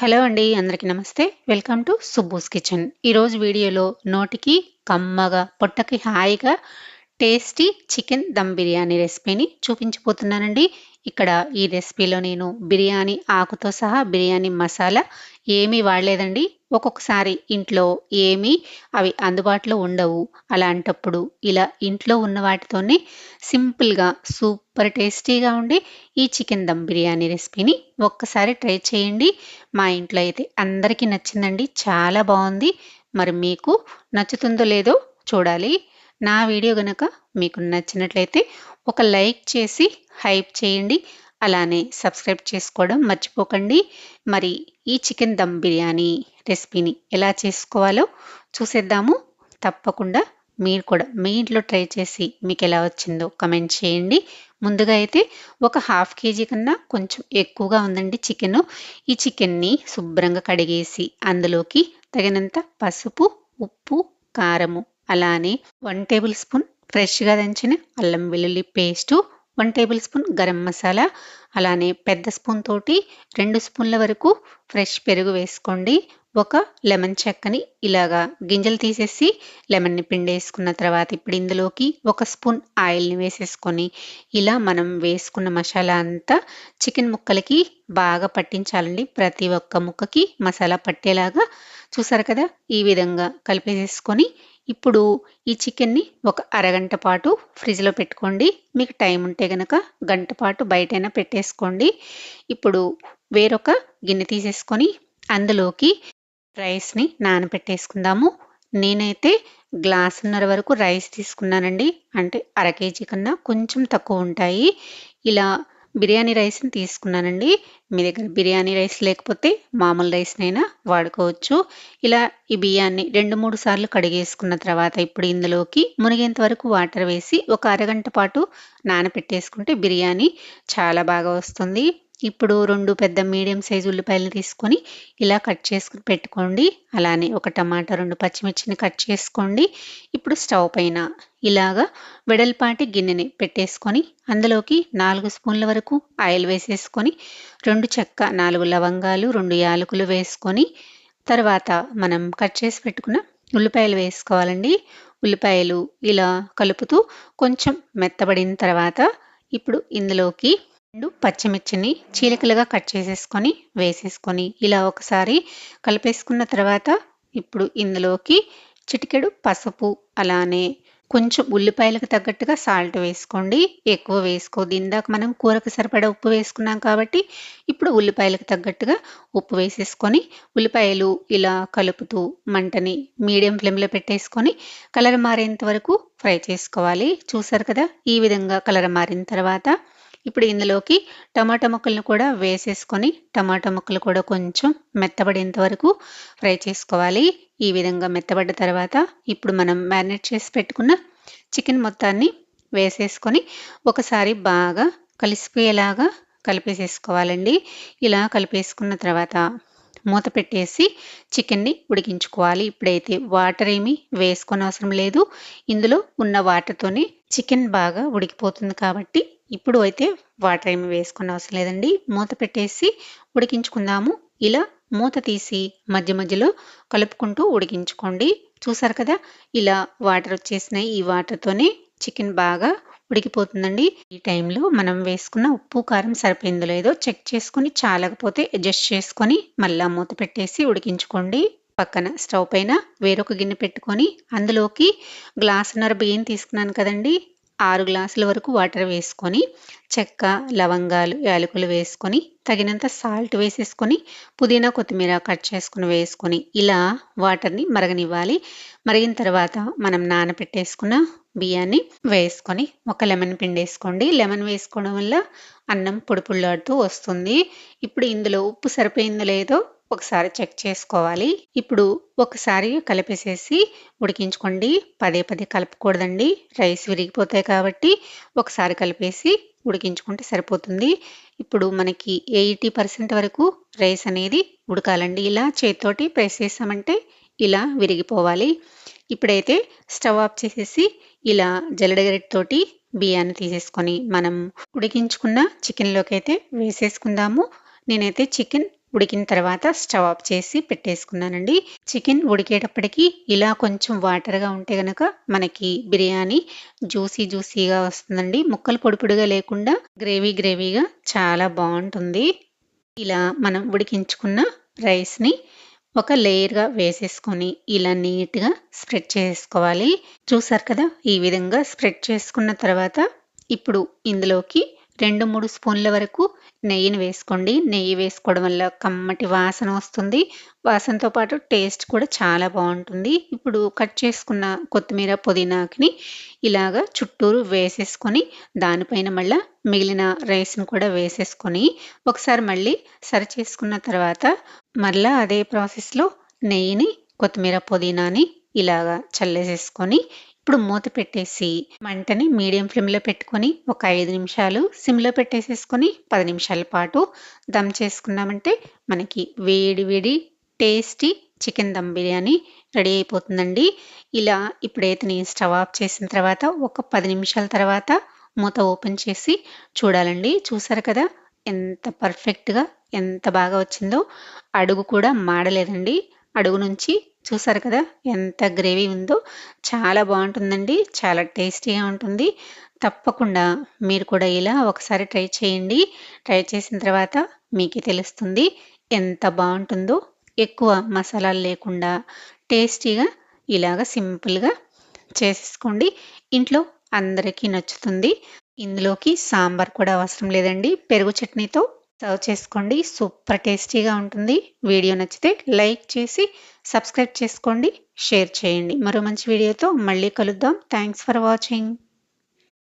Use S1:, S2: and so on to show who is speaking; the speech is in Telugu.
S1: హలో అండి అందరికీ నమస్తే. Welcome to Subbu's kitchen. ఈరోజు వీడియోలో నోటికి కమ్మగా పొట్టకి హాయిగా టేస్టీ చికెన్ దమ్ బిర్యానీ రెసిపీని చూపించిపోతున్నానండి ఇక్కడ ఈ రెసిపీలో నేను బిర్యానీ ఆకుతో సహా బిర్యానీ మసాలా ఏమీ వాడలేదండి. ఒక్కొక్కసారి ఇంట్లో ఏమీ అవి అందుబాటులో ఉండవు. అలాంటప్పుడు ఇలా ఇంట్లో ఉన్న వాటితోనే సింపుల్గా సూపర్ టేస్టీగా ఉండే ఈ చికెన్ దమ్ బిర్యానీ రెసిపీని ఒక్కసారి ట్రై చేయండి. మా ఇంట్లో అయితే అందరికీ నచ్చిందండి. చాలా బాగుంది. మరి మీకు నచ్చుతుందో లేదో చూడాలి. నా వీడియో కనుక మీకు నచ్చినట్లయితే ఒక లైక్ చేసి హైప్ చేయండి. అలానే సబ్స్క్రైబ్ చేసుకోవడం మర్చిపోకండి. మరి ఈ చికెన్ దమ్ బిర్యానీ రెసిపీని ఎలా చేసుకోవాలో చూసేద్దాము. తప్పకుండా మీరు కూడా మీ ఇంట్లో ట్రై చేసి మీకు ఎలా వచ్చిందో కమెంట్ చేయండి. ముందుగా అయితే ఒక హాఫ్ కేజీ కన్నా కొంచెం ఎక్కువగా ఉందండి చికెన్. ఈ చికెన్ని శుభ్రంగా కడిగేసి అందులోకి తగినంత పసుపు ఉప్పు కారము అలానే వన్ టేబుల్ స్పూన్ ఫ్రెష్గా దంచిన అల్లం వెల్లుల్లి paste one tablespoon garam masala అలానే పెద్ద స్పూన్ తోటి రెండు స్పూన్ల వరకు ఫ్రెష్ పెరుగు వేసుకోండి. ఒక లెమన్ చెక్కని ఇలాగా గింజలు తీసేసి లెమన్ని పిండేసుకున్న తర్వాత ఇప్పుడు ఇందులోకి ఒక స్పూన్ ఆయిల్ని వేసేసుకొని ఇలా మనం వేసుకున్న మసాలా అంతా చికెన్ ముక్కలకి బాగా పట్టించాలండి. ప్రతి ఒక్క ముక్కకి మసాలా పట్టేలాగా చూసారు కదా? ఈ విధంగా కలిపేసేసుకొని ఇప్పుడు ఈ చికెన్ని ఒక అరగంట పాటు ఫ్రిడ్జ్లో పెట్టుకోండి. మీకు టైం ఉంటే కనుక గంట పాటు బయటైనా పెట్టేసుకోండి. ఇప్పుడు వేరొక గిన్నె తీసేసుకొని అందులోకి రైస్ని నానబెట్టేసుకుందాము. నేనైతే గ్లాసున్నర వరకు రైస్ తీసుకున్నానండి. అంటే అర కేజీ కన్నా కొంచెం తక్కువ ఉంటాయి. ఇలా బిర్యానీ రైస్ని తీసుకున్నానండి. మీ దగ్గర బిర్యానీ రైస్ లేకపోతే మామూలు రైస్నైనా వాడుకోవచ్చు. ఇలా ఈ బియ్యాన్ని రెండు మూడు సార్లు కడిగేసుకున్న తర్వాత ఇప్పుడు ఇందులోకి మునిగేంత వరకు వాటర్ వేసి ఒక అరగంట పాటు నానపెట్టేసుకుంటే బిర్యానీ చాలా బాగా వస్తుంది. ఇప్పుడు రెండు పెద్ద మీడియం సైజు ఉల్లిపాయలు తీసుకొని ఇలా కట్ చేసుకుని పెట్టుకోండి. అలానే ఒక టమాటా రెండు పచ్చిమిర్చిని కట్ చేసుకోండి. ఇప్పుడు స్టవ్ పైన ఇలాగా వెడల్పాటి గిన్నెని పెట్టేసుకొని అందులోకి నాలుగు స్పూన్ల వరకు ఆయిల్ వేసేసుకొని రెండు చెక్క నాలుగు లవంగాలు రెండు యాలకులు వేసుకొని తర్వాత మనం కట్ చేసి పెట్టుకున్న ఉల్లిపాయలు వేసుకోవాలండి. ఉల్లిపాయలు ఇలా కలుపుతూ కొంచెం మెత్తబడిన తర్వాత ఇప్పుడు ఇందులోకి రెండు పచ్చిమిర్చిని చీలికలుగా కట్ చేసేసుకొని వేసేసుకొని ఇలా ఒకసారి కలిపేసుకున్న తర్వాత ఇప్పుడు ఇందులోకి చిటికెడు పసుపు అలానే కొంచెం ఉల్లిపాయలకు తగ్గట్టుగా సాల్ట్ వేసుకోండి. ఎక్కువ వేసుకోదు ఇందాక మనం కూరకు సరిపడా ఉప్పు వేసుకున్నాం కాబట్టి ఇప్పుడు ఉల్లిపాయలకు తగ్గట్టుగా ఉప్పు వేసేసుకొని ఉల్లిపాయలు ఇలా కలుపుతూ మంటని మీడియం ఫ్లేమ్లో పెట్టేసుకొని కలర్ మారేంత వరకు ఫ్రై చేసుకోవాలి. చూసారు కదా? ఈ విధంగా కలర్ మారిన తర్వాత ఇప్పుడు ఇందులోకి టమాటా ముక్కలను కూడా వేసేసుకొని టమాటా ముక్కలు కూడా కొంచెం మెత్తబడేంత వరకు ఫ్రై చేసుకోవాలి. ఈ విధంగా మెత్తబడ్డ తర్వాత ఇప్పుడు మనం మ్యారినేట్ చేసి పెట్టుకున్న చికెన్ మొత్తాన్ని వేసేసుకొని ఒకసారి బాగా కలిసిపోయేలాగా కలిపేసేసుకోవాలండి. ఇలా కలిపేసుకున్న తర్వాత మూత పెట్టేసి చికెన్ని ఉడికించుకోవాలి. ఇప్పుడైతే వాటర్ ఏమీ వేసుకొని అవసరం లేదు. ఇందులో ఉన్న వాటర్తోనే చికెన్ బాగా ఉడికిపోతుంది కాబట్టి ఇప్పుడు అయితే వాటర్ ఏమి వేసుకొని అవసరం లేదండి. మూత పెట్టేసి ఉడికించుకుందాము. ఇలా మూత తీసి మధ్య మధ్యలో కలుపుకుంటూ ఉడికించుకోండి. చూసారు కదా? ఇలా వాటర్ వచ్చేసినాయి. ఈ వాటర్తోనే చికెన్ బాగా ఉడికిపోతుందండి. ఈ టైంలో మనం వేసుకున్న ఉప్పు కారం సరిపోయిందో లేదో చెక్ చేసుకొని చాలకపోతే అడ్జస్ట్ చేసుకొని మళ్ళా మూత పెట్టేసి ఉడికించుకోండి. పక్కన స్టవ్ పైన వేరొక గిన్నె పెట్టుకొని అందులోకి గ్లాసున్నర బియ్యం తీసుకున్నాను కదండి. ఆరు గ్లాసుల వరకు వాటర్ వేసుకొని చెక్క లవంగాలు యాలకులు వేసుకొని తగినంత సాల్ట్ వేసేసుకొని పుదీనా కొత్తిమీర కట్ చేసుకుని వేసుకొని ఇలా వాటర్ని మరగనివ్వాలి. మరిగిన తర్వాత మనం నానబెట్టేసుకున్న బియ్యాన్ని వేసుకొని ఒక లెమన్ పిండి వేసుకోండి. లెమన్ వేసుకోవడం వల్ల అన్నం పొడిపుళ్ళాడుతూ వస్తుంది. ఇప్పుడు ఇందులో ఉప్పు సరిపోయిందో లేదో ఒకసారి చెక్ చేసుకోవాలి. ఇప్పుడు ఒకసారి కలిపేసేసి ఉడికించుకోండి. పదే పదే కలపకూడదండి. రైస్ విరిగిపోతాయి కాబట్టి ఒకసారి కలిపేసి ఉడికించుకుంటే సరిపోతుంది. ఇప్పుడు మనకి ఎయిటీ పర్సెంట్ వరకు రైస్ అనేది ఉడకాలండి. ఇలా చేతితోటి ప్రెస్ చేసామంటే ఇలా విరిగిపోవాలి. ఇప్పుడైతే స్టవ్ ఆఫ్ చేసేసి ఇలా జల్లడగరిటతోటి బియ్యాన్ని తీసేసుకొని మనం ఉడికించుకున్న చికెన్లోకి అయితే వేసేసుకుందాము. నేనైతే చికెన్ ఉడికిన తర్వాత స్టవ్ ఆఫ్ చేసి పెట్టేసుకున్నానండి. చికెన్ ఉడికేటప్పటికి ఇలా కొంచెం వాటర్గా ఉంటే గనక మనకి బిర్యానీ జ్యూసీ జ్యూసీగా వస్తుందండి. ముక్కలు పొడి పొడిగా లేకుండా గ్రేవీ గ్రేవీగా చాలా బాగుంటుంది. ఇలా మనం ఉడికించుకున్న రైస్ని ఒక లేయర్గా వేసేసుకొని ఇలా నీట్గా స్ప్రెడ్ చేసుకోవాలి. చూసారు కదా ఈ విధంగా స్ప్రెడ్ చేసుకున్న తర్వాత ఇప్పుడు ఇందులోకి రెండు మూడు స్పూన్ల వరకు నెయ్యిని వేసుకోండి. నెయ్యి వేసుకోవడం వల్ల కమ్మటి వాసన వస్తుంది. వాసనతో పాటు టేస్ట్ కూడా చాలా బాగుంటుంది. ఇప్పుడు కట్ చేసుకున్న కొత్తిమీర పుదీనాకిని ఇలాగా చుట్టూరు వేసేసుకొని దానిపైన మళ్ళీ మిగిలిన రైస్ని కూడా వేసేసుకొని ఒకసారి మళ్ళీ సరి చేసుకున్న తర్వాత మళ్ళీ అదే ప్రాసెస్లో నెయ్యిని కొత్తిమీర పుదీనాని ఇలాగా చల్లేసేసుకొని ఇప్పుడు మూత పెట్టేసి మంటని మీడియం ఫ్లేమ్లో పెట్టుకొని ఒక ఐదు నిమిషాలు సిమ్లో పెట్టేసేసుకొని పది నిమిషాల పాటు దమ్ చేసుకున్నామంటే మనకి వేడి వేడి tasty chicken dum biryani ready అయిపోతుందండి. ఇలా ఇప్పుడైతే నేను స్టవ్ ఆఫ్ చేసిన తర్వాత ఒక పది నిమిషాల తర్వాత మూత ఓపెన్ చేసి చూడాలండి. చూసారు కదా ఎంత పర్ఫెక్ట్గా ఎంత బాగా వచ్చిందో. అడుగు కూడా మాడలేదండి. అడుగు నుంచి చూసారు కదా? ఎంత గ్రేవీ ఉందో. చాలా బాగుంటుందండి. చాలా టేస్టీగా ఉంటుంది. తప్పకుండా మీరు కూడా ఇలా ఒకసారి ట్రై చేయండి. ట్రై చేసిన తర్వాత మీకే తెలుస్తుంది ఎంత బాగుంటుందో. ఎక్కువ మసాలాలు లేకుండా టేస్టీగా ఇలాగ సింపుల్గా చేసేసుకోండి. ఇంట్లో అందరికీ నచ్చుతుంది. ఇందులోకి సాంబార్ కూడా అవసరం లేదండి. పెరుగు చట్నీతో సర్వ్ చేసుకోండి. సూపర్ టేస్టీగా ఉంటుంది. వీడియో నచ్చితే లైక్ చేసి సబ్స్క్రైబ్ చేసుకోండి షేర్ చేయండి. మరో మంచి వీడియోతో మళ్ళీ కలుద్దాం. Thanks for watching.